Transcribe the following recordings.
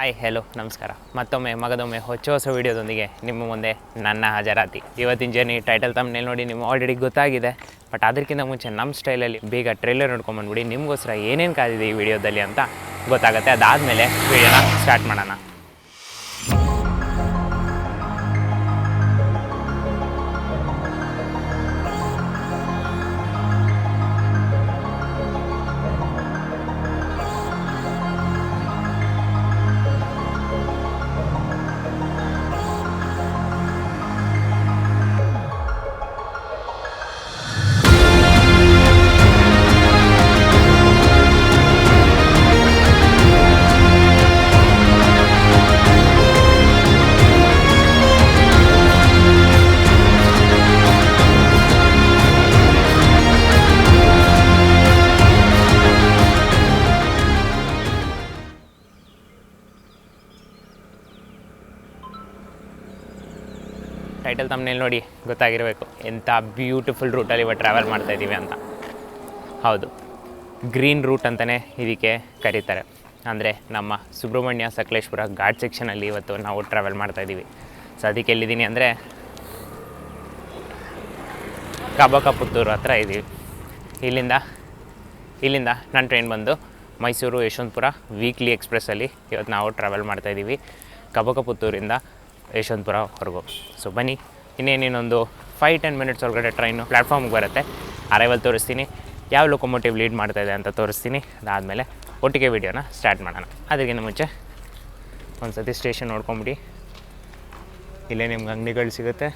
Hi hello ನಮಸ್ಕಾರ. ಮತ್ತೊಮ್ಮೆ ಮಗದೊಮ್ಮೆ ಹೊಚ್ಚ ಹೊಸ ವೀಡಿಯೋದೊಂದಿಗೆ ನಿಮ್ಮ ಮುಂದೆ ನನ್ನ ಹಾಜರಾತಿ. ಇವತ್ತಿನ ಜರ್ನಿ ಟೈಟಲ್ ತಮ್ಮನೇಲಿ ನೋಡಿ ನಿಮ್ಗೆ ಆಲ್ರೆಡಿ ಗೊತ್ತಾಗಿದೆ. ಬಟ್ ಅದಕ್ಕಿಂತ ಮುಂಚೆ ನಮ್ಮ ಸ್ಟೈಲಲ್ಲಿ ಬೇಗ ಟ್ರೈಲರ್ ನೋಡ್ಕೊಂಬಂದ್ಬಿಡಿ ನಿಮಗೋಸ್ಕರ ಏನೇನು ಕಾದಿದೆ ಈ ವಿಡಿಯೋದಲ್ಲಿ ಅಂತ ಗೊತ್ತಾಗುತ್ತೆ. ಅದಾದಮೇಲೆ ವಿಡಿಯೋನ ಸ್ಟಾರ್ಟ್ ಮಾಡೋಣ. ತಮ್ಮನೇಲಿ ನೋಡಿ ಗೊತ್ತಾಗಿರಬೇಕು. ಎಂಥ ಬ್ಯೂಟಿಫುಲ್ ರೂಟಲ್ಲಿ ಇವಾಗ ಟ್ರಾವೆಲ್ ಮಾಡ್ತಾ ಇದ್ದೀವಿ ಅಂತ. ಹೌದು. ಗ್ರೀನ್ ರೂಟ್ ಅಂತಲೇ ಇದಕ್ಕೆ ಕರೀತಾರೆ. ಅಂದರೆ ನಮ್ಮ ಸುಬ್ರಹ್ಮಣ್ಯ ಸಕಲೇಶ್ಪುರ ಘಾಟ್ ಸೆಕ್ಷನಲ್ಲಿ ಇವತ್ತು ನಾವು ಟ್ರಾವೆಲ್ ಮಾಡ್ತಾ ಇದ್ದೀವಿ. ಸೊ ಅದಕ್ಕೆ ಎಲ್ಲಿದ್ದೀನಿ ಅಂದರೆ ಕಬಕಪುತ್ತೂರು ಹತ್ರ ಇದ್ದೀವಿ ಇಲ್ಲಿಂದ ಇಲ್ಲಿಂದ ನನ್ನ ಟ್ರೈನ್ ಬಂದು ಮೈಸೂರು ಯಶವಂತಪುರ ವೀಕ್ಲಿ ಎಕ್ಸ್ಪ್ರೆಸ್ಸಲ್ಲಿ ಇವತ್ತು ನಾವು ಟ್ರಾವೆಲ್ ಮಾಡ್ತಾ ಇದ್ದೀವಿ. ಕಬಕ ಪುತ್ತೂರಿಂದ ಯಶವಂತಪುರವರೆಗೂ ಸೊ ಬನ್ನಿ. ಇನ್ನೇನೇನೊಂದು ಫೈವ್ ಟೆನ್ ಮಿನಿಟ್ಸ್ ಒಳಗಡೆ ಟ್ರೈನು ಪ್ಲ್ಯಾಟ್ಫಾರ್ಮ್ಗೆ ಬರುತ್ತೆ. ಅರೈವಲ್ ತೋರಿಸ್ತೀನಿ. ಯಾವ ಲೊಕೊಮೋಟಿವ್ ಲೀಡ್ ಮಾಡ್ತಾ ಇದೆ ಅಂತ ತೋರಿಸ್ತೀನಿ. ಅದಾದಮೇಲೆ ಒಟ್ಟಿಗೆ ವೀಡಿಯೋನ ಸ್ಟಾರ್ಟ್ ಮಾಡೋಣ. ಅದಕ್ಕಿಂತ ಮುಂಚೆ ಒಂದು ಸತಿ ಸ್ಟೇಷನ್ ನೋಡ್ಕೊಂಬಿಡಿ. ಇಲ್ಲೇ ನಿಮ್ಗೆ ಅಂಗಡಿಗಳು ಸಿಗುತ್ತೆ.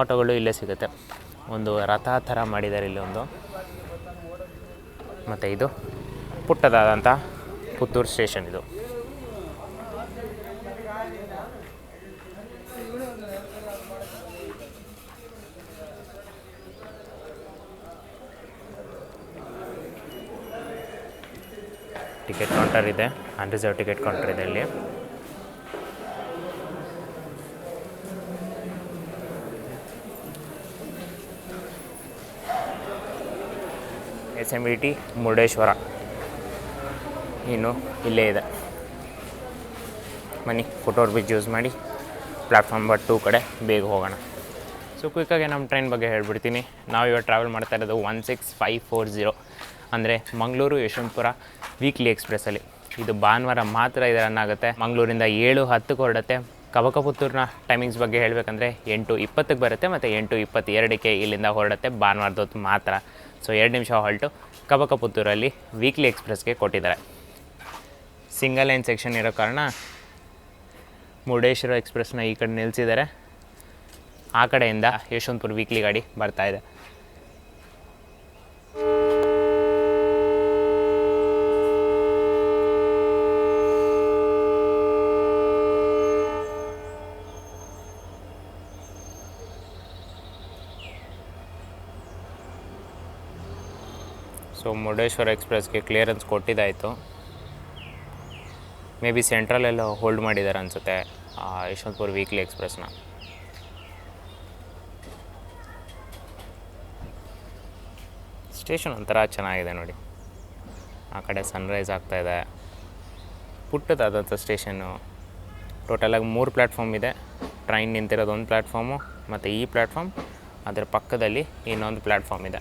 ಆಟೋಗಳು ಇಲ್ಲೇ ಸಿಗುತ್ತೆ. ಒಂದು ರಥ ಥರ ಮಾಡಿದ್ದಾರೆ ಒಂದು. ಮತ್ತು ಇದು ಪುಟ್ಟದಾದಂಥ ಪುತ್ತೂರು ಸ್ಟೇಷನ್ ಇದು. ಟಿಕೆಟ್ ಕೌಂಟರ್ ಇದೆ ಅನ್ರಿಸರ್ವ್ ಟಿಕೆಟ್ ಕೌಂಟರ್ ಇದೆ ಇಲ್ಲಿ. S M E T Murudeshwar ಇನ್ನು ಇಲ್ಲೇ ಇದೆ. ಮನಿ ಫೋಟೋರ್ ಬಿಚ್ ಯೂಸ್ ಮಾಡಿ ಪ್ಲ್ಯಾಟ್ಫಾರ್ಮ್ ಬಟ್ ಟೂ ಕಡೆ ಬೇಗ ಹೋಗೋಣ. ಸೊ ಕ್ವಿಕ್ಕಾಗಿ ನಮ್ಮ ಟ್ರೈನ್ ಬಗ್ಗೆ ಹೇಳ್ಬಿಡ್ತೀನಿ. ನಾವು ಇವಾಗ ಟ್ರಾವೆಲ್ ಮಾಡ್ತಾ ಇರೋದು one six five four zero ಅಂದರೆ ಮಂಗಳೂರು ಯಶವಂತಪುರ ವೀಕ್ಲಿ ಎಕ್ಸ್ಪ್ರೆಸ್ಸಲ್ಲಿ ಇದು ಭಾನುವಾರ ಮಾತ್ರ ಇದು ರನ್ ಆಗುತ್ತೆ. ಮಂಗಳೂರಿಂದ ಏಳು ಹತ್ತಕ್ಕೆ ಹೊರಡುತ್ತೆ. ಕಬಕಪುತ್ತೂರಿನ ಟೈಮಿಂಗ್ಸ್ ಬಗ್ಗೆ ಹೇಳಬೇಕಂದ್ರೆ ಎಂಟು ಇಪ್ಪತ್ತಕ್ಕೆ ಬರುತ್ತೆ ಮತ್ತು ಎಂಟು ಇಪ್ಪತ್ತೆರಡಕ್ಕೆ ಇಲ್ಲಿಂದ ಹೊರಡುತ್ತೆ. ಭಾನುವಾರದೊತ್ತು ಮಾತ್ರ. ಸೊ ಎರಡು ನಿಮಿಷ ಹಾಲ್ಟು ಕಬಕಪುತ್ತೂರಲ್ಲಿ ವೀಕ್ಲಿ ಎಕ್ಸ್ಪ್ರೆಸ್ಗೆ ಕೊಟ್ಟಿದ್ದಾರೆ. ಸಿಂಗಲ್ ಲೈನ್ ಸೆಕ್ಷನ್ ಇರೋ ಕಾರಣ ಮುರುಡೇಶ್ವರ ಎಕ್ಸ್ಪ್ರೆಸ್ನ ಈ ಕಡೆ ನಿಲ್ಲಿಸಿದ್ದಾರೆ ಆ ಕಡೆಯಿಂದ ಯಶವಂತಪುರ ವೀಕ್ಲಿ ಗಾಡಿ ಬರ್ತಾ ಸೊ ಮುರುಡೇಶ್ವರ ಎಕ್ಸ್ಪ್ರೆಸ್ಗೆ ಕ್ಲಿಯರೆನ್ಸ್ ಕೊಟ್ಟಿದ್ದಾಯಿತು. ಮೇ ಬಿ ಸೆಂಟ್ರಲೆಲ್ಲ ಹೋಲ್ಡ್ ಮಾಡಿದ್ದಾರೆ ಅನಿಸುತ್ತೆ ಯಶವಂತಪುರ ವೀಕ್ಲಿ ಎಕ್ಸ್ಪ್ರೆಸ್ನ ಸ್ಟೇಷನ್ ಒಂಥರ ಚೆನ್ನಾಗಿದೆ ನೋಡಿ. ಆ ಕಡೆ ಸನ್ರೈಸ್ ಆಗ್ತಾಯಿದೆ ಪುಟ್ಟದಾದಂಥ ಸ್ಟೇಷನ್ನು ಟೋಟಲಾಗಿ ಮೂರು ಪ್ಲ್ಯಾಟ್ಫಾರ್ಮ್ ಇದೆ. ಟ್ರೈನ್ ನಿಂತಿರೋದು ಒಂದು ಪ್ಲ್ಯಾಟ್ಫಾರ್ಮು ಮತ್ತು ಈ ಪ್ಲ್ಯಾಟ್ಫಾರ್ಮ್ ಅದರ ಪಕ್ಕದಲ್ಲಿ ಇನ್ನೊಂದು ಪ್ಲ್ಯಾಟ್ಫಾರ್ಮ್ ಇದೆ.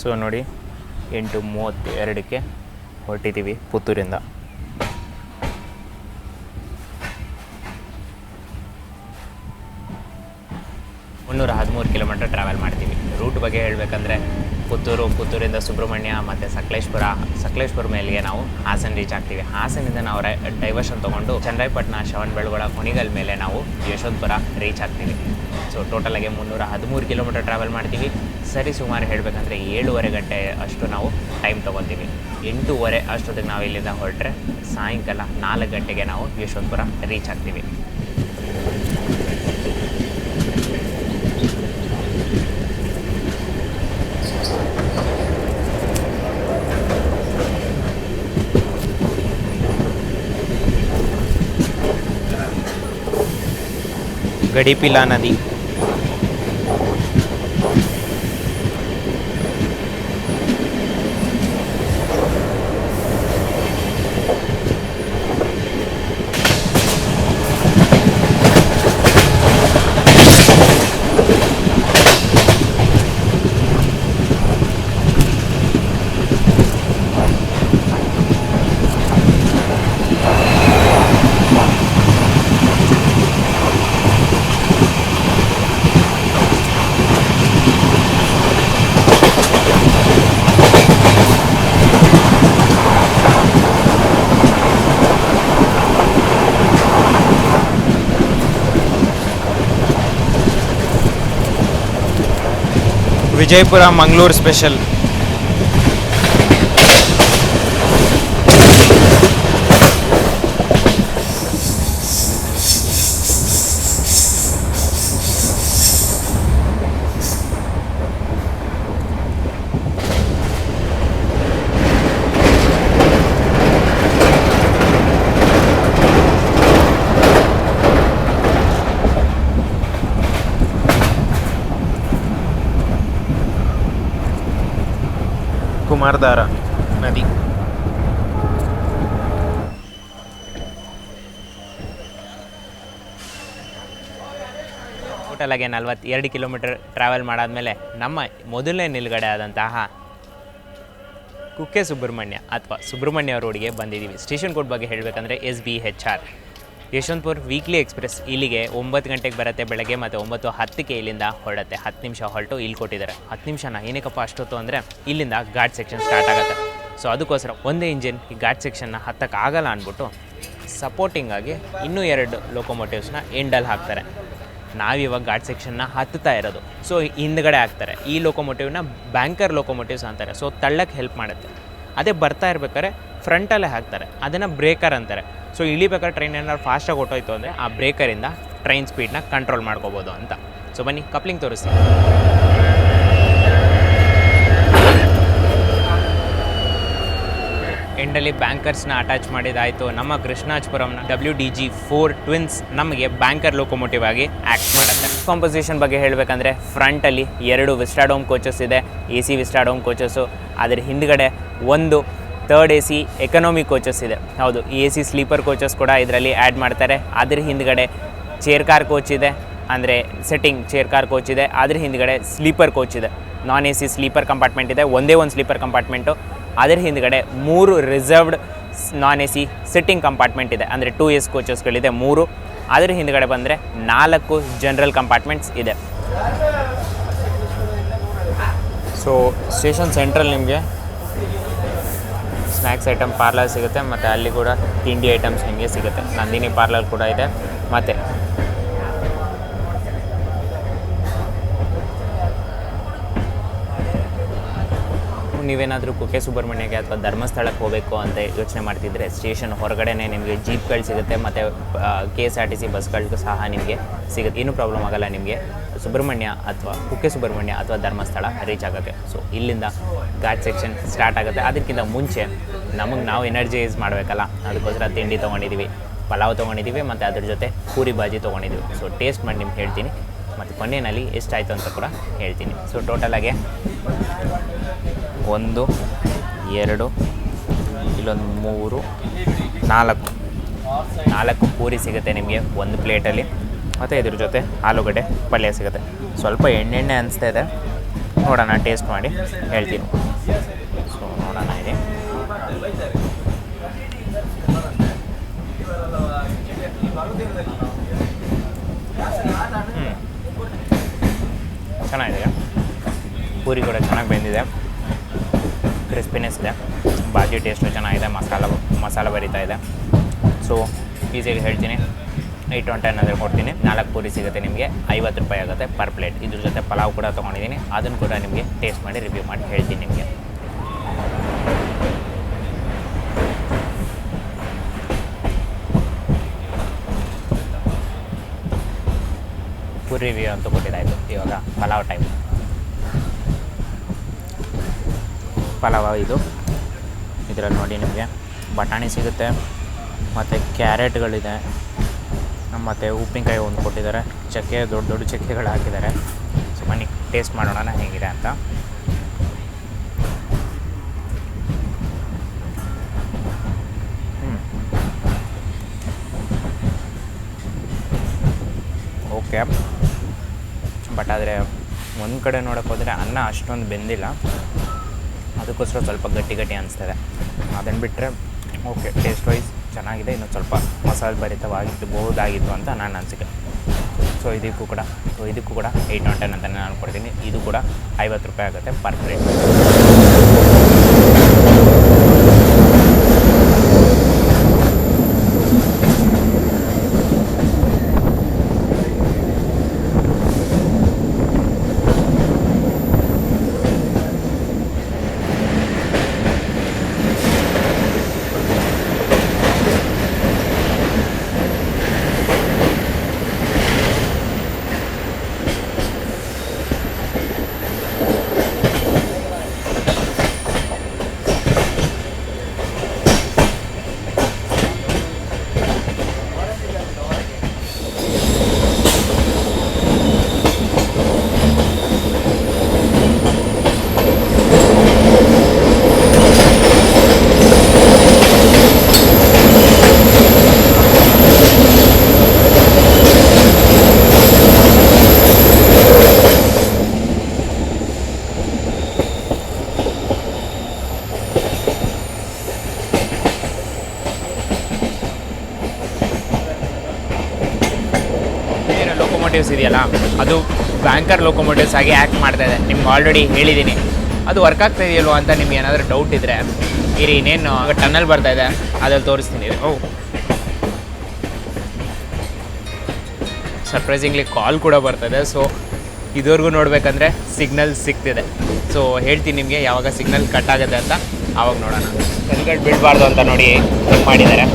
ಸೊ ನೋಡಿ, ಎಂಟು ಮೂವತ್ತು ಎರಡಕ್ಕೆ ಹೊರಟಿದ್ದೀವಿ ಪುತ್ತೂರಿಂದ. ಮುನ್ನೂರ ಹದಿಮೂರು ಕಿಲೋಮೀಟ್ರ್ ಟ್ರಾವೆಲ್ ಮಾಡ್ತೀವಿ. ರೂಟ್ ಬಗ್ಗೆ ಹೇಳಬೇಕಂದ್ರೆ, ಪುತ್ತೂರು, ಪುತ್ತೂರಿಂದ ಸುಬ್ರಹ್ಮಣ್ಯ ಮತ್ತು ಸಕಲೇಶ್ಪುರ ಸಕಲೇಶ್ಪುರ ಮೇಲೆಗೆ ನಾವು ಹಾಸನ ರೀಚ್ ಆಗ್ತೀವಿ. ಹಾಸನಿಂದ ನಾವು ರೈ ಡೈವರ್ಷನ್ ತೊಗೊಂಡು ಚನ್ನರಾಯಪಟ್ಟಣ ಶವನ್ ಬೆಳಗೊಳ ಕುಣಿಗಲ್ ಮೇಲೆ ನಾವು ಯಶವಂತಪುರ ರೀಚ್ ಆಗ್ತೀವಿ. ಸೊ ಟೋಟಲಾಗಿ ಮುನ್ನೂರ ಹದಿಮೂರು ಕಿಲೋಮೀಟರ್ ಟ್ರಾವೆಲ್ ಮಾಡ್ತೀವಿ. ಸರಿ ಸುಮಾರು ಹೇಳಬೇಕಂದ್ರೆ ಏಳುವರೆ ಗಂಟೆ ಅಷ್ಟು ನಾವು ಟೈಮ್ ತೊಗೊತೀವಿ ಎಂಟೂವರೆ ಅಷ್ಟೊತ್ತಿಗೆ ನಾವು ಇಲ್ಲಿಂದ ಹೊರಟ್ರೆ ಸಾಯಂಕಾಲ ನಾಲ್ಕು ಗಂಟೆಗೆ ನಾವು ಯಶವಂತಪುರ ರೀಚ್ ಆಗ್ತೀವಿ. ಗಡಿಪಿಲಾ ನದಿ. ವಿಜಯಪುರ ಮಂಗಳೂರು ಸ್ಪೆಷಲ್ ಕುಮಾರಧಾರ ನದಿ. ಟೋಟಲಾಗಿ ನಲ್ವತ್ತೆರಡು ಕಿಲೋಮೀಟರ್ ಟ್ರಾವೆಲ್ ಮಾಡಾದಮೇಲೆ ನಮ್ಮ ಮೊದಲನೇ ನಿಲುಗಡೆ ಆದಂತಹ ಕುಕ್ಕೆ ಸುಬ್ರಹ್ಮಣ್ಯ ಅಥವಾ ಸುಬ್ರಹ್ಮಣ್ಯ ರೋಡ್ಗೆ ಬಂದಿದ್ದೀವಿ. ಸ್ಟೇಷನ್ ಕೋಡ್ ಬಗ್ಗೆ ಹೇಳಬೇಕಂದ್ರೆ S B H R Yeshwantpur weekly express ಇಲ್ಲಿಗೆ ಒಂಬತ್ತು ಗಂಟೆಗೆ ಬರುತ್ತೆ ಬೆಳಗ್ಗೆ ಮತ್ತು ಒಂಬತ್ತು ಹತ್ತಕ್ಕೆ ಇಲ್ಲಿಂದ ಹೊರಡುತ್ತೆ. ಹತ್ತು ನಿಮಿಷ ಹೊರಟು ಇಲ್ಲಿ ಕೊಟ್ಟಿದ್ದಾರೆ. ಹತ್ತು ನಿಮಿಷನ ಏನಕ್ಕಪ್ಪ ಅಷ್ಟೊತ್ತು ಅಂದರೆ ಇಲ್ಲಿಂದ ಘಾಟ್ ಸೆಕ್ಷನ್ ಸ್ಟಾರ್ಟ್ ಆಗುತ್ತೆ. ಸೊ ಅದಕ್ಕೋಸ್ಕರ ಒಂದೇ ಇಂಜಿನ್ ಈ ಘಾಟ್ ಸೆಕ್ಷನ್ನ ಹತ್ತಕ್ಕೆ ಆಗಲ್ಲ ಅಂದ್ಬಿಟ್ಟು ಸಪೋರ್ಟಿಂಗ್ ಆಗಿ ಇನ್ನೂ ಎರಡು ಲೋಕೋಮೋಟಿವ್ಸ್ನ ಎಂಡಲ್ಲಿ ಹಾಕ್ತಾರೆ. ನಾವಿವಾಗ ಘಾಟ್ ಸೆಕ್ಷನ್ನ ಹತ್ತುತ್ತಾ ಇರೋದು. ಸೊ ಹಿಂದ್ಗಡೆ ಹಾಕ್ತಾರೆ. ಈ ಲೋಕೋಮೋಟಿವ್ನ ಬ್ಯಾಂಕರ್ ಲೋಕೋಮೋಟಿವ್ಸ್ ಅಂತಾರೆ. ಸೊ ತಳ್ಳಕ್ಕೆ ಹೆಲ್ಪ್ ಮಾಡುತ್ತೆ. ಅದೇ ಬರ್ತಾ ಇರ್ಬೇಕಾದ್ರೆ ಫ್ರಂಟಲ್ಲೇ ಹಾಕ್ತಾರೆ. ಅದನ್ನು ಬ್ರೇಕರ್ ಅಂತಾರೆ. ಸೊ ಇಳಿಬೇಕಾದ್ರೆ ಟ್ರೈನ್ ಏನಾದ್ರು ಫಾಸ್ಟಾಗಿ ಹೊಟ್ಟೋಯ್ತು ಅಂದರೆ ಆ ಬ್ರೇಕರಿಂದ ಟ್ರೈನ್ ಸ್ಪೀಡ್ನ ಕಂಟ್ರೋಲ್ ಮಾಡ್ಕೋಬೋದು ಅಂತ. ಸೊ ಬನ್ನಿ ಕಪ್ಲಿಂಗ್ ತೋರಿಸ್ತೀನಿ. ಎಂಡಲ್ಲಿ ಬ್ಯಾಂಕರ್ಸ್ನ ಅಟ್ಯಾಚ್ ಮಾಡಿದಾಯಿತು. ನಮ್ಮ ಕೃಷ್ಣಾಜಪುರಂನ W D G four twins ನಮಗೆ ಬ್ಯಾಂಕರ್ ಲೋಕೋಮೋಟಿವ್ ಆಗಿ ಆ್ಯಕ್ಟ್ ಮಾಡುತ್ತೆ. ಕಾಂಪೋಸಿಷನ್ ಬಗ್ಗೆ ಹೇಳಬೇಕಂದ್ರೆ ಫ್ರಂಟಲ್ಲಿ ಎರಡು ವಿಸ್ಟಾಡೋಮ್ ಕೋಚಸ್ ಇದೆ. ಎ ಸಿ ವಿಸ್ಟಾಡೋಮ್ ಕೋಚಸ್ಸು ಅದರ ಹಿಂದ್ಗಡೆ ಒಂದು third A C economy coaches ಇದೆ. ಹೌದು ಎ ಸಿ ಸ್ಲೀಪರ್ ಕೋಚಸ್ ಕೂಡ ಇದರಲ್ಲಿ ಆ್ಯಡ್ ಮಾಡ್ತಾರೆ. ಅದ್ರ ಹಿಂದ್ಗಡೆ ಚೇರ್ ಕಾರ್ ಕೋಚ್ ಇದೆ, ಅಂದರೆ ಸೆಟ್ಟಿಂಗ್ ಚೇರ್ ಕಾರ್ ಕೋಚ್ ಇದೆ, ಅದ್ರ ಹಿಂದ್ಗಡೆ ಸ್ಲೀಪರ್ ಕೋಚ್ ಇದೆ. Non A C sleeper compartment ಇದೆ, ಒಂದೇ ಒಂದು ಸ್ಲೀಪರ್ ಕಂಪಾರ್ಟ್ಮೆಂಟು ಅದ್ರ ಹಿಂದ್ಗಡೆ ಮೂರು reserved non A C sitting compartment ಇದೆ, ಅಂದರೆ ಟೂ ಎಸ್ ಕೋಚಸ್ಗಳಿದೆ ಮೂರು. ಅದರ ಹಿಂದ್ಗಡೆ ಬಂದರೆ ನಾಲ್ಕು ಜನರಲ್ ಕಂಪಾರ್ಟ್ಮೆಂಟ್ಸ್ ಇದೆ. ಸೊ ಸ್ಟೇಷನ್ ಸೆಂಟ್ರಲ್ ನಿಮಗೆ ಸ್ನ್ಯಾಕ್ಸ್ ಐಟಮ್ ಪಾರ್ಲರ್ ಸಿಗುತ್ತೆ, ಮತ್ತು ಅಲ್ಲಿ ಕೂಡ ತಿಂಡಿ ಐಟಮ್ಸ್ ನಿಮಗೆ ಸಿಗುತ್ತೆ. ನಂದಿನಿ ಪಾರ್ಲರ್ ಕೂಡ ಇದೆ. ಮತ್ತು ನೀವೇನಾದರೂ ಕುಕ್ಕೆ ಸುಬ್ರಹ್ಮಣ್ಯಕ್ಕೆ ಅಥವಾ ಧರ್ಮಸ್ಥಳಕ್ಕೆ ಹೋಗಬೇಕು ಅಂತ ಯೋಚನೆ ಮಾಡ್ತಿದ್ರೆ ಸ್ಟೇಷನ್ ಹೊರಗಡೆನೇ ನಿಮಗೆ ಜೀಪ್ಗಳು ಸಿಗುತ್ತೆ, ಮತ್ತು K S R T C ಬಸ್ಗಳಿಗೂ ಸಹ ನಿಮಗೆ ಸಿಗುತ್ತೆ. ಏನೂ ಪ್ರಾಬ್ಲಮ್ ಆಗಲ್ಲ ನಿಮಗೆ. ಸುಬ್ರಹ್ಮಣ್ಯ ಅಥವಾ ಕುಕ್ಕೆ ಸುಬ್ರಹ್ಮಣ್ಯ ಅಥವಾ ಧರ್ಮಸ್ಥಳ ರೀಚ್ ಆಗುತ್ತೆ. ಸೊ ಇಲ್ಲಿಂದ ಘಾಟ್ ಸೆಕ್ಷನ್ ಸ್ಟಾರ್ಟ್ ಆಗುತ್ತೆ. ಅದಕ್ಕಿಂತ ಮುಂಚೆ ನಮಗೆ ನಾವು ಎನರ್ಜೈಸ್ ಮಾಡಬೇಕಲ್ಲ, ಅದಕ್ಕೋಸ್ಕರ ತಿಂಡಿ ತೊಗೊಂಡಿದ್ದೀವಿ ಪಲಾವ್ ತೊಗೊಂಡಿದ್ದೀವಿ ಮತ್ತು ಅದ್ರ ಜೊತೆ ಪೂರಿ ಬಾಜಿ ತೊಗೊಂಡಿದ್ದೀವಿ ಸೊ ಟೇಸ್ಟ್ ಮಾಡಿ ನಿಮ್ಗೆ ಹೇಳ್ತೀನಿ. ಮತ್ತು ಕೊನೆಯಲ್ಲಿ ಎಷ್ಟಾಯಿತು ಅಂತ ಕೂಡ ಹೇಳ್ತೀನಿ. ಸೊ ಟೋಟಲಾಗೆ ಒಂದು, ಎರಡು, ಇಲ್ಲೊಂದು ಮೂರು, ನಾಲ್ಕು. ನಾಲ್ಕು ಪೂರಿ ಸಿಗುತ್ತೆ ನಿಮಗೆ ಒಂದು ಪ್ಲೇಟಲ್ಲಿ. ಮತ್ತು ಇದ್ರ ಜೊತೆ ಆಲೂಗಡ್ಡೆ ಪಲ್ಯ ಸಿಗುತ್ತೆ. ಸ್ವಲ್ಪ ಎಣ್ಣೆಣ್ಣೆ ಅನಿಸ್ತಾ ಇದೆ. ನೋಡೋಣ ಟೇಸ್ಟ್ ಮಾಡಿ ಹೇಳ್ತೀನಿ. ಚೆನ್ನಾಗಿದೆ. ಪೂರಿ ಕೂಡ ಚೆನ್ನಾಗಿ ಬೆಂದಿದೆ. ಕ್ರಿಸ್ಪಿನೆಸ್ ಇದೆ. ಬಾಜಿ ಟೇಸ್ಟು ಚೆನ್ನಾಗಿದೆ. ಮಸಾಲ ಮಸಾಲ ಬರಿತಾ ಇದೆ. ಸೊ ಈಸಿಯಾಗಿ ಹೇಳ್ತೀನಿ. ಏಯ್ಟ್ ಒನ್ ಟೆನ್ ಕೊಡ್ತೀನಿ. ನಾಲ್ಕು ಪೂರಿ ಸಿಗುತ್ತೆ ನಿಮಗೆ. ಐವತ್ತು ರೂಪಾಯಿ ಆಗುತ್ತೆ ಪರ್ ಪ್ಲೇಟ್ ಇದ್ರ ಜೊತೆ ಪಲಾವ್ ಕೂಡ ತೊಗೊಂಡಿದ್ದೀನಿ. ಅದನ್ನು ಕೂಡ ನಿಮಗೆ ಟೇಸ್ಟ್ ಮಾಡಿ ರಿವ್ಯೂ ಮಾಡಿ ಹೇಳ್ತೀನಿ ನಿಮಗೆ. ರಿವ್ಯೂ ಅಂತೂ ಕೊಟ್ಟಿದ್ದಾಯಿತು ಇವಾಗ ಪಲಾವ್ ಟೈಮ್ ಪಲಾವ್ ಇದು ಇದರಲ್ಲಿ ನೋಡಿ ನಿಮಗೆ ಬಟಾಣಿ ಸಿಗುತ್ತೆ ಮತ್ತು ಕ್ಯಾರೆಟ್ಗಳಿದೆ ಮತ್ತು ಉಪ್ಪಿನಕಾಯಿ ಒಂದು ಕೊಟ್ಟಿದ್ದಾರೆ ಚಕ್ಕೆ ದೊಡ್ಡ ದೊಡ್ಡ ಚಕ್ಕೆಗಳು ಹಾಕಿದ್ದಾರೆ ಸೊ ಬನ್ನಿ ಟೇಸ್ಟ್ ಮಾಡೋಣ ಹೇಗಿದೆ ಅಂತ ಓಕೆ ಬಟ್ ಆದರೆ ಒಂದು ಕಡೆ ನೋಡೋಕೆ ಹೋದರೆ ಅನ್ನ ಅಷ್ಟೊಂದು ಬೆಂದಿಲ್ಲ. ಅದಕ್ಕೋಸ್ಕರ ಸ್ವಲ್ಪ ಗಟ್ಟಿ ಗಟ್ಟಿ ಅನಿಸ್ತದೆ. ಅದನ್ನು ಬಿಟ್ಟರೆ ಓಕೆ ಟೇಸ್ಟ್ ವೈಸ್ ಚೆನ್ನಾಗಿದೆ. ಇನ್ನೊಂದು ಸ್ವಲ್ಪ ಮಸಾಲೆ ಭರಿತವಾಗಿತ್ತು ಬೋದಾಗಿತ್ತು ಅಂತ ನಾನು ಅನಿಸಿಕೆ. ಸೊ ಇದಕ್ಕೂ ಕೂಡ ಸೊ ಇದಕ್ಕೂ ಕೂಡ ಏಯ್ಟ್ ನಾಟ್ ಟೆನ್ ಅಂತಲೇ ನಾನು ಕೊಡ್ತೀನಿ. ಇದು ಕೂಡ ಐವತ್ತು ರೂಪಾಯಿ ಆಗುತ್ತೆ ಪರ್ ಪ್ಲೇಟ್ ಬೇರೆ ಲೋಕೋಮೋಟಿವ್ಸ್ ಇದೆಯಲ್ಲ ಅದು ಬ್ಯಾಂಕರ್ ಲೋಕೋಮೋಟಿವ್ಸ್ ಆಗಿ ಆ್ಯಕ್ಟ್ ಮಾಡ್ತಾ ಇದೆ. ನಿಮ್ಗೆ ಆಲ್ರೆಡಿ ಹೇಳಿದ್ದೀನಿ ಅದು ವರ್ಕ್ ಆಗ್ತಾ ಅಂತ ನಿಮ್ಗೆ ಏನಾದರೂ ಡೌಟ್ ಇದ್ದರೆ ಇರಿ, ಇನ್ನೇನು, ಆಗ ಟನ್ನಲ್ ಬರ್ತಾ ಇದೆ. ಅದ್ರಲ್ಲಿ ತೋರಿಸ್ತೀನಿ. ಓ. ಸರ್ಪ್ರೈಸಿಂಗ್ಲಿ ಕಾಲ್ ಕೂಡ ಬರ್ತದೆ ಸೊ ಇದುವರೆಗೂ ನೋಡಬೇಕಂದ್ರೆ ಸಿಗ್ನಲ್ ಸಿಗ್ತಿದೆ. ಸೊ ಹೇಳ್ತೀನಿ ನಿಮಗೆ ಯಾವಾಗ ಸಿಗ್ನಲ್ ಕಟ್ ಆಗುತ್ತೆ ಅಂತ ಆವಾಗ ನೋಡೋಣ. ಕಣ್ಗಳು ಬಿಡಬಾರ್ದು ಅಂತ ನೋಡಿ ಮಾಡಿದ್ದಾರೆ.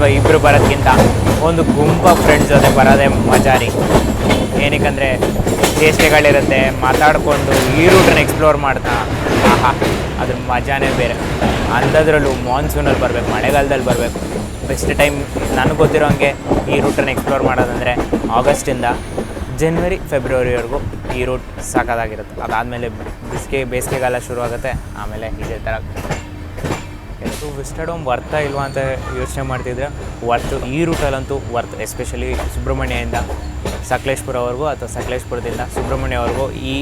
ಅಥವಾ ಇಬ್ಬರು ಬರೋದಕ್ಕಿಂತ ಒಂದು ಗುಂಪ ಫ್ರೆಂಡ್ಸ್ ಜೊತೆ ಬರೋದೇ ಮಜಾ ರೀ ಏನಕ್ಕಂದರೆ ಚೇಷ್ಟೆಗಳಿರುತ್ತೆ ಮಾತಾಡಿಕೊಂಡು ಈ ರೂಟನ್ನು ಎಕ್ಸ್ಪ್ಲೋರ್ ಮಾಡ್ತಾ, ಆಹಾ, ಅದ್ರ ಮಜಾನೇ ಬೇರೆ. ಅಂಥದ್ರಲ್ಲೂ ಮಾನ್ಸೂನಲ್ಲಿ ಬರಬೇಕು, ಮಳೆಗಾಲದಲ್ಲಿ ಬರಬೇಕು. ಬೆಸ್ಟ್ ಟೈಮ್ ನನಗೆ ಗೊತ್ತಿರೋ ಹಂಗೆ ಈ ರೂಟನ್ನು ಎಕ್ಸ್ಪ್ಲೋರ್ ಮಾಡೋದಂದರೆ ಆಗಸ್ಟಿಂದ ಜನ್ವರಿ ಫೆಬ್ರವರಿವರೆಗೂ ಈ ರೂಟ್ ಸಾಕಾಗಿರುತ್ತೆ ಅದಾದಮೇಲೆ ಬಿಸಿಗೆ ಬೇಸಿಗೆಗಾಲ ಶುರು ಆಗುತ್ತೆ ಆಮೇಲೆ ಇದೇ ಥರ ಇದು ಹೋಮ್ ವರ್ತಾ ಇಲ್ವಾ ಅಂತ ಯೋಚನೆ ಮಾಡ್ತಿದ್ರೆ ವರ್ತ್ ಈ ರೂಟಲ್ಲಂತೂ ವರ್ತ್ ಎಸ್ಪೆಷಲಿ ಸುಬ್ರಹ್ಮಣ್ಯದಿಂದ ಸಕಲೇಶ್ಪುರವರೆಗೂ ಅಥವಾ ಸಕಲೇಶ್ಪುರದಿಂದ ಸುಬ್ರಹ್ಮಣ್ಯವರೆಗೂ ಈ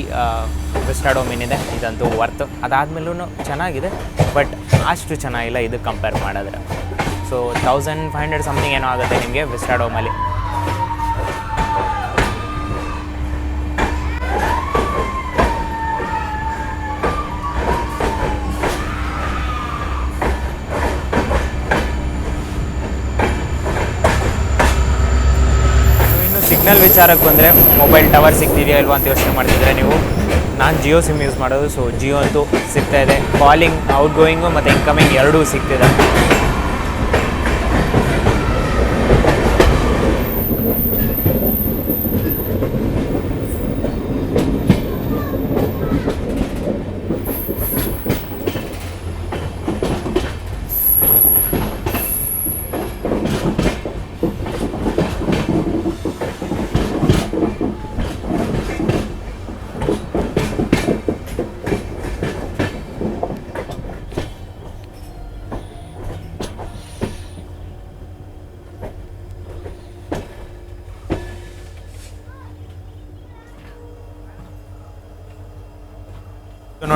ವಿಸ್ಟಾಡೋಮ್ ಏನಿದೆ, ಇದಂತೂ ವರ್ತ್ ಅದಾದಮೇಲೂ ಚೆನ್ನಾಗಿದೆ ಬಟ್ ಅಷ್ಟು ಚೆನ್ನಾಗಿಲ್ಲ ಇದು ಕಂಪೇರ್ ಮಾಡಿದ್ರೆ. So thousand five hundred something ಏನೋ ಆಗುತ್ತೆ ನಿಮಗೆ ವಿಸ್ಟಾಡೋಮಲ್ಲಿ ಇನ್ನು ಸಿಗ್ನಲ್ ವಿಚಾರಕ್ಕೆ ಬಂದರೆ ಮೊಬೈಲ್ ಟವರ್ ಸಿಗ್ತಿದೆಯಾ ಇಲ್ವಾ ಅಂತ ಯೋಚನೆ ಮಾಡ್ತಿದ್ರೆ ನೀವು. ನಾನು ಜಿಯೋ ಸಿಮ್ ಯೂಸ್ ಮಾಡೋದು ಸೊ ಜಿಯೋ ಅಂತೂ ಸಿಗ್ತಾ ಇದೆ. ಕಾಲಿಂಗ್ ಔಟ್ ಗೋಯಿಂಗು ಮತ್ತು ಇನ್ಕಮಿಂಗ್ ಎರಡೂ ಸಿಗ್ತಿದೆ.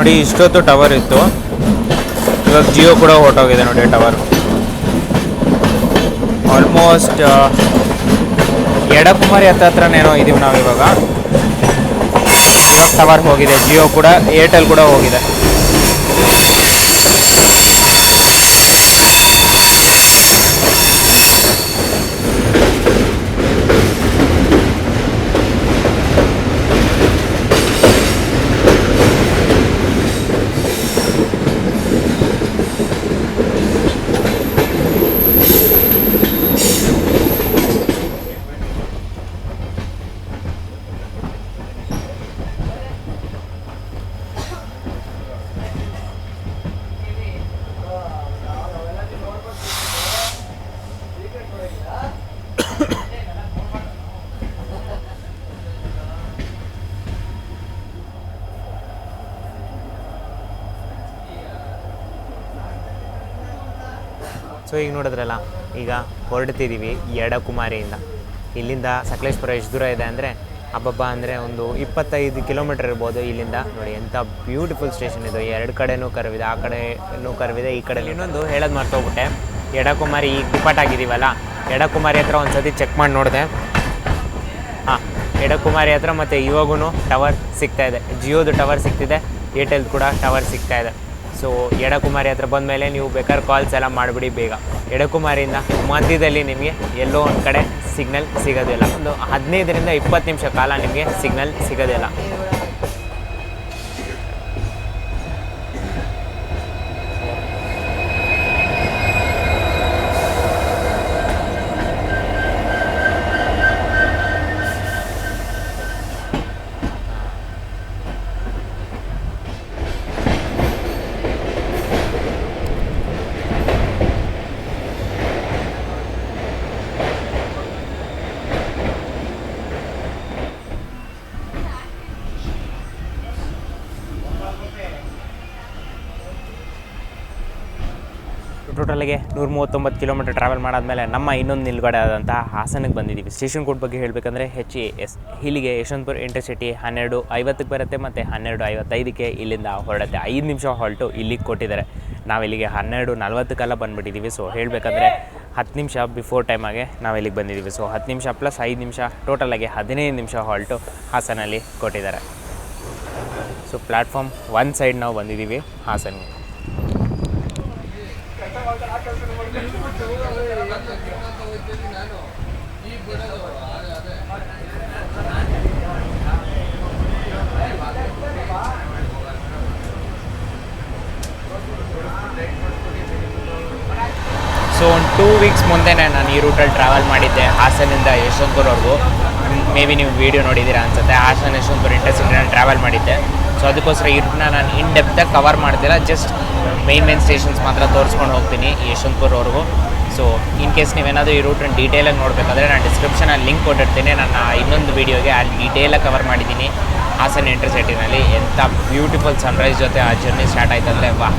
ನೋಡಿ, ಇಷ್ಟೊತ್ತು ಟವರ್ ಇತ್ತು. ಇವಾಗ ಜಿಯೋ ಕೂಡ ಹೊರಟೋಗಿದೆ ನೋಡಿ ಟವರ್ ಆಲ್ಮೋಸ್ಟ್ ಎಡಕುಮಾರಿ ಹತ್ರ ಹತ್ರನೇನೋ ಇದೀವಿ ನಾವು ಇವಾಗ. ಇವಾಗ ಟವರ್ ಹೋಗಿದೆ. ಜಿಯೋ ಕೂಡ ಏರ್ಟೆಲ್ ಕೂಡ ಹೋಗಿದೆ. ಸೊ ಈಗ ನೋಡಿದ್ರಲ್ಲ, ಈಗ ಹೊರಡ್ತಿದ್ದೀವಿ ಎಡಕುಮಾರಿಯಿಂದ ಇಲ್ಲಿಂದ ಸಕಲೇಶ್ಪುರ ಎಷ್ಟು ದೂರ ಇದೆ ಅಂದರೆ ಹಬ್ಬಬ್ಬ ಅಂದರೆ ಒಂದು ಇಪ್ಪತ್ತೈದು ಕಿಲೋಮೀಟರ್ ಇರ್ಬೋದು ಇಲ್ಲಿಂದ. ನೋಡಿ ಎಂಥ ಬ್ಯೂಟಿಫುಲ್ ಸ್ಟೇಷನ್ ಇದು. ಎರಡು ಕಡೆನೂ ಕರ್ವಿದೆ, ಆ ಕಡೆನೂ ಕರ್ವಿದೆ, ಈ ಕಡೆ ಇನ್ನೊಂದು ಹೇಳೋದು ಮರ್ತೋಗ್ಬಿಟ್ಟೆ. ಎಡಕುಮಾರಿ ಈಗ ಕುಪ್ಪಟ್ಟಾಗಿದ್ದೀವಲ್ಲ ಎಡಕುಮಾರಿ ಹತ್ರ ಒಂದು ಸತಿ ಚೆಕ್ ಮಾಡಿ ನೋಡಿದೆ. ಹಾಂ ಎಡಕುಮಾರಿ ಹತ್ರ ಮತ್ತು ಇವಾಗೂ ಟವರ್ ಸಿಗ್ತಾಯಿದೆ ಜಿಯೋದು ಟವರ್ ಸಿಗ್ತಿದೆ ಏರ್ಟೆಲ್ ಕೂಡ ಟವರ್ ಸಿಗ್ತಾಯಿದೆ ಸೊ ಎಡಕುಮಾರಿ ಹತ್ರ ಬಂದಮೇಲೆ ನೀವು ಬೇಕಾದ್ರೆ ಕಾಲ್ಸ್ ಎಲ್ಲ ಮಾಡಿಬಿಡಿ ಬೇಗ. ಎಡಕುಮಾರಿಯಿಂದ ಮಧ್ಯದಲ್ಲಿ ನಿಮಗೆ ಎಲ್ಲೋ ಒಂದು ಕಡೆ ಸಿಗ್ನಲ್ ಸಿಗೋದಿಲ್ಲ. ಒಂದು ಹದಿನೈದರಿಂದ ಇಪ್ಪತ್ತು ನಿಮಿಷ ಕಾಲ ನಿಮಗೆ ಸಿಗ್ನಲ್ ಸಿಗೋದಿಲ್ಲ. ಟೋಟಲ್ಗೆ ನೂರ ಮೂವತ್ತೊಂಬತ್ತು ಕಿಲೋಮೀಟರ್ ಟ್ರಾವೆಲ್ ಮಾಡಾದ್ಮೇಲೆ ನಮ್ಮ ಇನ್ನೊಂದು ನಿಲುಗಡೆ ಆದಂತಹ ಹಾಸನಕ್ಕೆ ಬಂದಿದ್ದೀವಿ. ಸ್ಟೇಷನ್ ಕೋಡ್ ಬಗ್ಗೆ ಹೇಳಬೇಕಂದ್ರೆ ಹೆಚ್ ಎ ಎಸ್ ಇಲ್ಲಿಗೆ ಯಶವಂತಪುರ ಇಂಟರ್ಸಿಟಿ ಹನ್ನೆರಡು ಐವತ್ತಕ್ಕೆ ಬರುತ್ತೆ ಮತ್ತು ಹನ್ನೆರಡು ಐವತ್ತೈದಕ್ಕೆ ಇಲ್ಲಿಂದ ಹೊರಡುತ್ತೆ. ಐದು ನಿಮಿಷ ಹಾಲ್ಟು ಇಲ್ಲಿಗೆ ಕೊಟ್ಟಿದ್ದಾರೆ. ನಾವು ಇಲ್ಲಿಗೆ ಹನ್ನೆರಡು ನಲ್ವತ್ತಕ್ಕೆಲ್ಲ ಬಂದುಬಿಟ್ಟಿದ್ದೀವಿ. ಸೊ ಹೇಳಬೇಕಂದ್ರೆ ಹತ್ತು ನಿಮಿಷ ಬಿಫೋರ್ ಟೈಮಾಗೆ ನಾವು ಇಲ್ಲಿಗೆ ಬಂದಿದ್ದೀವಿ. ಸೊ ಹತ್ತು ನಿಮಿಷ ಪ್ಲಸ್ ಐದು ನಿಮಿಷ ಟೋಟಲಾಗಿ ಹದಿನೈದು ನಿಮಿಷ ಹಾಲ್ಟು ಹಾಸನಲ್ಲಿ ಕೊಟ್ಟಿದ್ದಾರೆ. ಸೊ ಪ್ಲ್ಯಾಟ್ಫಾರ್ಮ್ ಒನ್ ಸೈಡ್ ನಾವು ಬಂದಿದ್ದೀವಿ ಹಾಸನ್ಗೆ. ಸೊ ಒಂದು ಟೂ ವೀಕ್ಸ್ ಮುಂದೆ ನಾನು ಈ ರೂಟಲ್ಲಿ ಟ್ರಾವೆಲ್ ಮಾಡಿದ್ದೆ ಹಾಸನಿಂದ ಯಶವಂತಪುರವರೆಗೂ. ಮೇ ಬಿ ನೀವು ವೀಡಿಯೋ ನೋಡಿದ್ದೀರಾ ಅನ್ಸುತ್ತೆ. ಹಾಸನ, ಯಶವಂತಪುರ ಇಂಟರ್ಸಿಟಿ ನಾನು ಟ್ರಾವೆಲ್ ಮಾಡಿದ್ದೆ. ಸೊ ಅದಕ್ಕೋಸ್ಕರ ಈ ರೂಟ್ನ ನಾನು ಇನ್ ಡೆಪ್ತಾಗಿ ಕವರ್ ಮಾಡ್ತಿಲ್ಲ. ಜಸ್ಟ್ ಮೈನ್ ಮೈನ್ ಸ್ಟೇಷನ್ಸ್ ಮಾತ್ರ ತೋರಿಸ್ಕೊಂಡು ಹೋಗ್ತೀನಿ ಯಶವಂತಪುರವರೆಗೂ. ಸೊ ಇನ್ ಕೇಸ್ ನೀವೇನಾದರೂ ಈ ರೂಟನ್ನು ಡೀಟೇಲಾಗಿ ನೋಡಬೇಕಾದ್ರೆ ನಾನು ಡಿಸ್ಕ್ರಿಪ್ಷನಲ್ಲಿ ಲಿಂಕ್ ಕೊಟ್ಟಿರ್ತೀನಿ. ನನ್ನ ಇನ್ನೊಂದು ವೀಡಿಯೋಗೆ ಅಲ್ಲಿ ಡೀಟೇಲಾಗಿ ಕವರ್ ಮಾಡಿದ್ದೀನಿ ಹಾಸನ ಇಂಟರ್ಸಿಟಿನಲ್ಲಿ ಎಂಥ ಬ್ಯೂಟಿಫುಲ್ ಸನ್ರೈಸ್ ಜೊತೆ ಆ ಜರ್ನಿ ಸ್ಟಾರ್ಟ್ ಆಯ್ತಂದರೆ ವಾ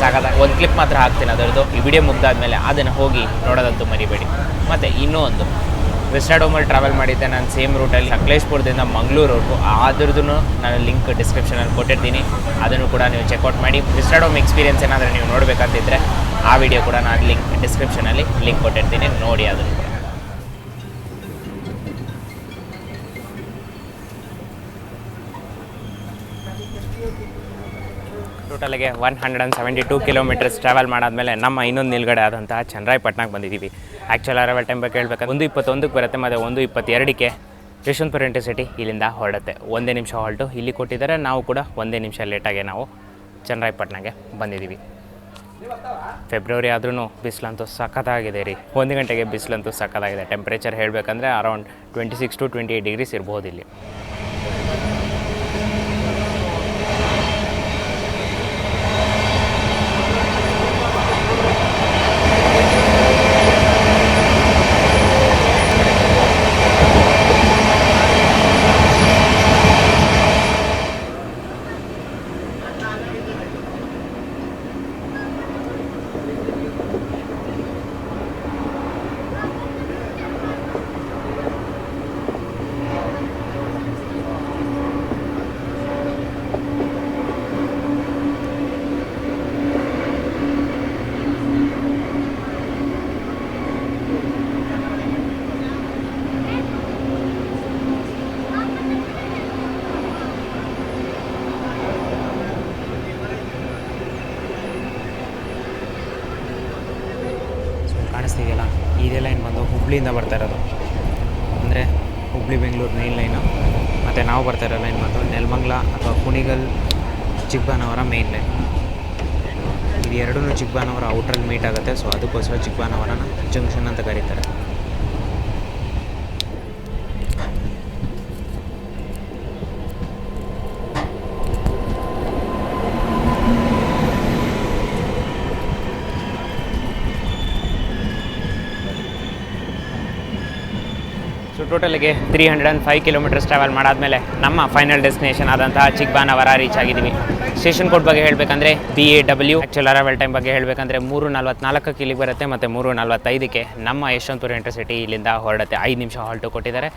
ಸಾಕಾದ ಒಂದು ಕ್ಲಿಪ್ ಮಾತ್ರ ಹಾಕ್ತೀನಿ ಅದರದ್ದು. ಈ ವಿಡಿಯೋ ಮುಗ್ದಾದ್ಮೇಲೆ ಅದನ್ನು ಹೋಗಿ ನೋಡೋದಂತೂ ಮರಿಬೇಡಿ. ಮತ್ತು ಇನ್ನೂ ಒಂದು. ವಿಸ್ಟಾಡೋಮಲ್ಲಿ ಟ್ರಾವೆಲ್ ಮಾಡಿದ್ದೆ ನಾನು ಸೇಮ್ ರೂಟಲ್ಲಿ ಸಕಲೇಶ್ಪುರದಿಂದ ರೂಟು ಅದ್ರದ್ದು ನಾನು ಲಿಂಕ್ ಡಿಸ್ಕ್ರಿಪ್ಷನಲ್ಲಿ ಕೊಟ್ಟಿರ್ತೀನಿ. ಅದನ್ನು ಕೂಡ ನೀವು ಚೆಕ್ಔಟ್ ಮಾಡಿ. ವಿಸ್ಟಾಡೋಮ್ ಎಕ್ಸ್ಪೀರಿಯನ್ಸ್ ಏನಾದರೂ ನೀವು ನೋಡಬೇಕಂತಿದ್ರೆ ಆ ವಿಡಿಯೋ ಕೂಡ ನಾನು ಲಿಂಕ್ ಡಿಸ್ಕ್ರಿಪ್ಷನಲ್ಲಿ ಲಿಂಕ್ ಕೊಟ್ಟಿರ್ತೀನಿ. ನೋಡಿ ಅದನ್ನು. ಟೋಟಲ್ಗೆ one hundred and seventy two kilometres travel ಮಾಡಾದ್ಮೇಲೆ ನಮ್ಮ ಇನ್ನೊಂದು ನಿಲ್ಗಡೆ ಆದಂತಹ ಚನ್ನರಾಯಪಟ್ಟಣಕ್ಕೆ ಬಂದಿದ್ದೀವಿ ಆ್ಯಕ್ಚುಲ್ ಅರೈವಲ್ ಟೈಮ್ ಬಗ್ಗೆ ಹೇಳ್ಬೇಕು ಒಂದು ಇಪ್ಪತ್ತೊಂದಕ್ಕೆ ಬರುತ್ತೆ, ಮತ್ತು ಒಂದು ಇಪ್ಪತ್ತೆರಡಕ್ಕೆ ಯಶವಂತಪುರ ಇಂಟರ್ಸಿಟಿ ಇಲ್ಲಿಂದ ಹೊರಡುತ್ತೆ. ಒಂದೇ ನಿಮಿಷ ಹಾಲ್ಟು ಇಲ್ಲಿ ಕೊಟ್ಟಿದ್ದಾರೆ. ನಾವು ಕೂಡ ಒಂದೇ ನಿಮಿಷ ಲೇಟಾಗಿ ನಾವು ಚನ್ನರಾಯಪಟ್ಟಣಕ್ಕೆ ಬಂದಿದ್ದೀವಿ ಫೆಬ್ರವರಿ ಆದ್ರೂ ಬಿಸಿಲಂತೂ ಸಖತ್ತಾಗಿದೆ ರೀ. ಒಂದು ಗಂಟೆಗೆ ಬಿಸಿಲಂತೂ ಸಖತ್ತಾಗಿದೆ. ಟೆಂಪ್ರೇಚರ್ ಹೇಳಬೇಕಂದ್ರೆ around twenty six to twenty eight degrees ಇರ್ಬೋದು ಇಲ್ಲಿ ಸೊ ಕಾಣಿಸ್ತಿದೆಯಲ್ಲ ಇದೇ ಲೈನ್ ಬಂದು ಹುಬ್ಳಿಯಿಂದ ಬರ್ತಾ ಇರೋದು. ಅಂದರೆ ಹುಬ್ಳಿ, ಬೆಂಗಳೂರು ಮೇನ್ ಲೈನು. ಮತ್ತು ನಾವು ಬರ್ತಾ ಇರೋ ಲೈನ್ ಮತ್ತು ನೆಲಮಂಗ್ಲ ಅಥವಾ ಕುಣಿಗಲ್ ಚಿಕ್ಕಬಾನವರ ಮೇನ್ ಲೈನ್. ಇದು ಎರಡೂ ಚಿಕ್ಕಬಾನವರ ಔಟ್ರಲ್ಲಿ ಮೀಟ್ ಆಗುತ್ತೆ. ಸೊ ಅದಕ್ಕೋಸ್ಕರ ಚಿಕ್ಕಬಾನವರನ ಜಂಕ್ಷನ್ ಅಂತ ಕರೀತಾರೆ so ಟೋಟಲ್ಗೆ three hundred and five kilometres travel ಮಾಡಾದ್ಮೇಲೆ ನಮ್ಮ ಫೈನಲ್ ಡೆಸ್ಟಿನೇಷನ್ ಆದಂತಹ ಚಿಕ್ಕಬಾನವರ ರೀಚ್ ಆಗಿದ್ದೀವಿ. ಸ್ಟೇಷನ್ ಕೋಡ್ ಬಗ್ಗೆ ಹೇಳಬೇಕಂದ್ರೆ B A W actual arrival time ಬಗ್ಗೆ ಹೇಳಬೇಕಂದ್ರೆ ಮೂರು ನಲ್ವತ್ನಾಲ್ಕಕ್ಕೆ ಇಲ್ಲಿಗೆ ಬರುತ್ತೆ ಮತ್ತು ಮೂರು ನಲ್ವತ್ತೈದಕ್ಕೆ ನಮ್ಮ ಯಶವಂತಪುರ ಇಂಟರ್ಸಿಟಿ ಇಲ್ಲಿಂದ ಹೊರಡುತ್ತೆ. ಐದು ನಿಮಿಷ ಹಾಲ್ಟು ಕೊಟ್ಟಿದ್ದಾರೆ.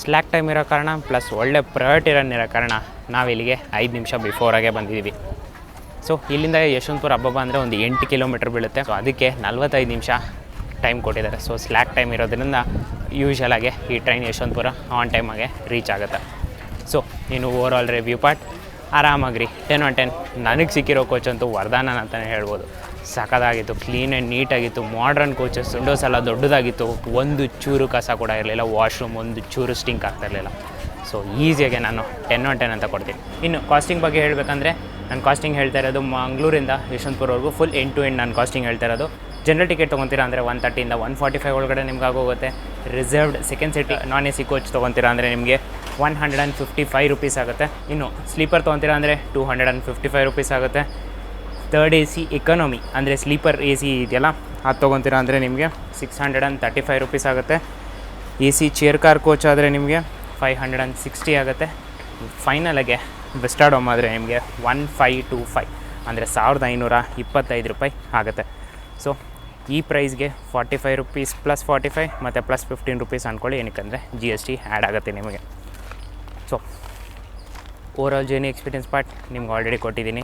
ಸ್ಲ್ಯಾಕ್ ಟೈಮ್ ಇರೋ ಕಾರಣ ಪ್ಲಸ್ ಒಳ್ಳೆ ಪ್ರಯಾರಿಟಿ ರನ್ ಇರೋ ಕಾರಣ ನಾವು ಇಲ್ಲಿಗೆ ಐದು ನಿಮಿಷ ಬಿಫೋರಾಗೆ ಬಂದಿದ್ದೀವಿ. ಸೊ ಇಲ್ಲಿಂದ ಯಶವಂತಪುರ ಹಬ್ಬ ಅಂದರೆ ಒಂದು ಎಂಟು ಕಿಲೋಮೀಟ್ರ್ ಬೀಳುತ್ತೆ. ಸೊ ಅದಕ್ಕೆ ನಲ್ವತ್ತೈದು ನಿಮಿಷ ಟೈಮ್ ಕೊಟ್ಟಿದ್ದಾರೆ. ಸೊ ಸ್ಲ್ಯಾಕ್ ಟೈಮ್ ಇರೋದ್ರಿಂದ ಯೂಶ್ವಲಾಗೆ ಈ ಟ್ರೈನ್ ಯಶವಂತಪುರ ಆನ್ ಟೈಮಾಗೆ ರೀಚ್ ಆಗುತ್ತೆ. ಸೊ ಇನ್ನು ಓವರ್ ಆಲ್ ರಿವ್ಯೂ ಪಾರ್ಟ್ ಆರಾಮಾಗ್ರಿ. ಟೆನ್ ಆನ್ ಟೆನ್ ನನಗೆ ಸಿಕ್ಕಿರೋ ಕೋಚ್ ಅಂತೂ ವರದಾನ ಅಂತಲೇ ಹೇಳ್ಬೋದು. ಸಖತ್ತಾಗಿತ್ತು ಕ್ಲೀನ್ ಆ್ಯಂಡ್ ನೀಟಾಗಿತ್ತು ಮಾಡ್ರನ್ ಕೋಚಸ್ ವಿಂಡೋಸ್ ಎಲ್ಲ ದೊಡ್ಡದಾಗಿತ್ತು. ಒಂದು ಚೂರು ಕಸ ಕೂಡ ಇರಲಿಲ್ಲ ವಾಶ್ರೂಮ್ ಒಂದು ಚೂರು ಸ್ಟಿಂಕ್ ಆಗ್ತಾ ಇರಲಿಲ್ಲ. ಸೊ ಈಸಿಯಾಗಿ ನಾನು ಟೆನ್ ಆನ್ ಟೆನ್ ಅಂತ ಕೊಡ್ತೀನಿ. ಇನ್ನು ಕಾಸ್ಟಿಂಗ್ ಬಗ್ಗೆ ಹೇಳಬೇಕಂದ್ರೆ, ನಾನು ಕಾಸ್ಟಿಂಗ್ ಹೇಳ್ತಾ ಇರೋದು ಮಂಗಳೂರಿಂದ ಯಶವಂತಪುರವರೆಗೂ ಫುಲ್ ಎಂಡ್ ಟು ಎಂಡ್ ನಾನು ಕಾಸ್ಟಿಂಗ್ ಹೇಳ್ತಾ ಇರೋದು. ಜನರಲ್ ಟಿಕೆಟ್ ತೊಗೊತೀರಾ ಅಂದರೆ ಒನ್ ತರ್ಟಿಯಿಂದ ಒನ್ ಫಾರ್ಟಿ ಫೈವ್ ಒಳಗಡೆ ನಿಮ್ಗೆ ಆಗೋಗುತ್ತೆ. Reserved second sitting non A C coach ತೊಗೊತೀರಾ ಅಂದರೆ ನಿಮಗೆ one hundred and fifty five rupees ಆಗುತ್ತೆ. ಇನ್ನು ಸ್ಲೀಪರ್ ತೊಗೊತೀರಾ ಅಂದರೆ two hundred and fifty five rupees ಆಗುತ್ತೆ. ತರ್ಡ್ ಎ ಸಿ ಎಕನಾಮಿ ಅಂದರೆ ಸ್ಲೀಪರ್ ಎ ಸಿ ಇದೆಯಲ್ಲ ಅದು ತೊಗೊತೀರಾ ಅಂದರೆ ನಿಮಗೆ six hundred and thirty five rupees ಆಗುತ್ತೆ. A C chair car coach ಆದರೆ ನಿಮಗೆ ಫೈವ್ ಹಂಡ್ರೆಡ್ ಆ್ಯಂಡ್ ಸಿಕ್ಸ್ಟಿ ಆಗುತ್ತೆ ಫೈನಲಾಗೆ ವಿಸ್ಟಾಡೋಮ್ ಆದರೆ ನಿಮಗೆ ಒನ್ ಫೈ ಟು ಫೈ ಅಂದರೆ ಸಾವಿರದ ಐನೂರ ಇಪ್ಪತ್ತೈದು ರೂಪಾಯಿ ಆಗುತ್ತೆ. ಸೊ ಈ ಪ್ರೈಸ್ಗೆ forty five rupees plus forty five ಮತ್ತು ಪ್ಲಸ್ ಫಿಫ್ಟೀನ್ ರುಪೀಸ್ ಅಂದ್ಕೊಳ್ಳಿ. ಏನಕ್ಕಂದರೆ ಜಿ ಎಸ್ ಟಿ ಆ್ಯಡ್ ಆಗುತ್ತೆ ನಿಮಗೆ. So over all journey experience part ನಿಮ್ಗೆ ಆಲ್ರೆಡಿ ಕೊಟ್ಟಿದ್ದೀನಿ.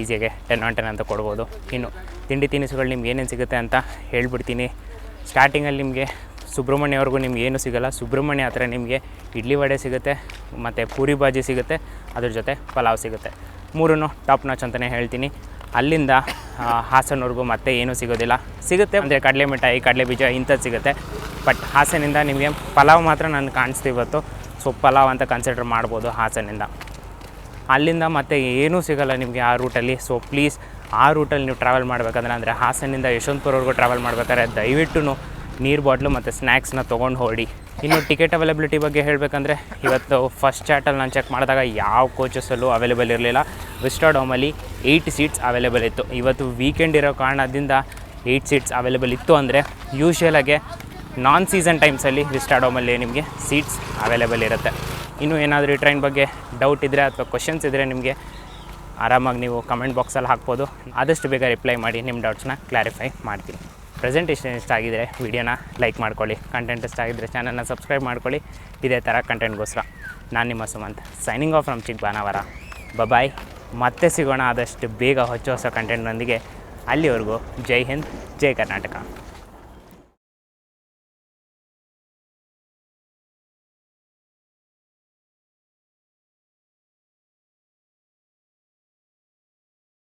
ಈಸಿಯಾಗೆ ಟೆನ್ ಆನ್ ಟೆನ್ ಅಂತ ಕೊಡ್ಬೋದು. ಇನ್ನು ತಿಂಡಿ ತಿನಿಸುಗಳು ನಿಮ್ಗೆ ಏನೇನು ಸಿಗುತ್ತೆ ಅಂತ ಹೇಳ್ಬಿಡ್ತೀನಿ. ಸ್ಟಾರ್ಟಿಂಗಲ್ಲಿ ನಿಮಗೆ ಸುಬ್ರಹ್ಮಣ್ಯವರೆಗೂ ನಿಮ್ಗೆ ಏನು ಸಿಗೋಲ್ಲ. ಸುಬ್ರಹ್ಮಣ್ಯ ಹತ್ರ ನಿಮಗೆ ಇಡ್ಲಿ ವಡೆ ಸಿಗುತ್ತೆ, ಮತ್ತು ಪೂರಿ ಬಾಜಿ ಸಿಗುತ್ತೆ, ಅದ್ರ ಜೊತೆ ಪಲಾವ್ ಸಿಗುತ್ತೆ. ಮೂರೂ ಟಾಪ್ ನಾಚ್ ಅಂತಲೇ ಹೇಳ್ತೀನಿ. ಅಲ್ಲಿಂದ ಹಾಸನವರೆಗೂ ಮತ್ತೆ ಏನೂ ಸಿಗೋದಿಲ್ಲ. ಸಿಗುತ್ತೆ, ಅಂದರೆ ಕಡಲೆ ಮಿಠಾಯಿ, ಕಡಲೆ ಬೀಜ ಇಂಥದ್ದು ಸಿಗುತ್ತೆ. ಬಟ್ ಹಾಸನಿಂದ ನಿಮಗೆ ಪಲಾವ್ ಮಾತ್ರ ನಾನು ಕಾಣಿಸ್ತು ಇವತ್ತು. ಸೊ ಪಲಾವ್ ಅಂತ ಕನ್ಸಿಡರ್ ಮಾಡ್ಬೋದು ಹಾಸನಿಂದ. ಅಲ್ಲಿಂದ ಮತ್ತೆ ಏನೂ ಸಿಗಲ್ಲ ನಿಮಗೆ ಆ ರೂಟಲ್ಲಿ ಸೊ ಪ್ಲೀಸ್ ಆ ರೂಟಲ್ಲಿ ನೀವು ಟ್ರಾವೆಲ್ ಮಾಡಬೇಕಂದ್ರೆ, ಅಂದರೆ ಹಾಸನಿಂದ ಯಶವಂತಪುರವರೆಗೂ ಟ್ರಾವೆಲ್ ಮಾಡ್ಬೇಕಾದ್ರೆ ದಯವಿಟ್ಟು ನೀರು ಬಾಟ್ಲು ಮತ್ತು ಸ್ನ್ಯಾಕ್ಸ್ನ ತೊಗೊಂಡು ಹೊರಡಿ. ಇನ್ನು ಟಿಕೆಟ್ ಅವೈಲಬಿಲಿಟಿ ಬಗ್ಗೆ ಹೇಳಬೇಕಂದ್ರೆ ಇವತ್ತು ಫಸ್ಟ್ ಚಾಟಲ್ಲಿ ನಾನು ಚೆಕ್ ಮಾಡಿದಾಗ ಯಾವ ಕೋಚಸ್ಸಲ್ಲೂ ಅವೈಲೇಬಲ್ ಇರಲಿಲ್ಲ. ವಿಸ್ಟಾಡೋಮಲ್ಲಿ ಏಯ್ಟ್ ಸೀಟ್ಸ್ ಅವೈಲೇಬಲ್ ಇತ್ತು. ಇವತ್ತು ವೀಕೆಂಡ್ ಇರೋ ಕಾರಣದಿಂದ ಏಯ್ಟ್ ಸೀಟ್ಸ್ ಅವೈಲೇಬಲ್ ಇತ್ತು ಅಂದರೆ ಯೂಶ್ವಲಾಗೆ ನಾನ್ ಸೀಸನ್ ಟೈಮ್ಸಲ್ಲಿ ವಿಸ್ಟಾಡೋಮಲ್ಲಿ ನಿಮಗೆ ಸೀಟ್ಸ್ ಅವೈಲೇಬಲ್ ಇರುತ್ತೆ. ಇನ್ನು ಏನಾದರೂ ಈ ಟ್ರೈನ್ ಬಗ್ಗೆ ಡೌಟ್ ಇದ್ದರೆ ಅಥವಾ ಕ್ವಶನ್ಸ್ ಇದ್ದರೆ ನಿಮಗೆ ಆರಾಮಾಗಿ ನೀವು ಕಮೆಂಟ್ ಬಾಕ್ಸಲ್ಲಿ ಹಾಕ್ಬೋದು. ಆದಷ್ಟು ಬೇಗ ರಿಪ್ಲೈ ಮಾಡಿ ನಿಮ್ಮ ಡೌಟ್ಸ್ನ ಕ್ಲಾರಿಫೈ ಮಾಡ್ತೀನಿ. ಪ್ರೆಸೆಂಟೇಷನ್ ಇಷ್ಟ ಆಗಿದರೆ ವಿಡಿಯೋನ ಲೈಕ್ ಮಾಡ್ಕೊಳ್ಳಿ. ಕಂಟೆಂಟ್ ಇಷ್ಟ ಆಗಿದ್ದರೆ ಚಾನಲ್ನ ಸಬ್ಸ್ಕ್ರೈಬ್ ಮಾಡ್ಕೊಳ್ಳಿ. ಇದೇ ಥರ ಕಂಟೆಂಟ್ಗೋಸ್ಕರ ನಾನು ನಿಮ್ಮ Sumanth signing off from Chikkabanavara bye ಮತ್ತೆ ಸಿಗೋಣ ಆದಷ್ಟು ಬೇಗ ಹೊಚ್ಚ ಹೊಸ ಕಂಟೆಂಟ್ನೊಂದಿಗೆ ಅಲ್ಲಿವರೆಗೂ ಜೈ ಹಿಂದ್, ಜೈ ಕರ್ನಾಟಕ.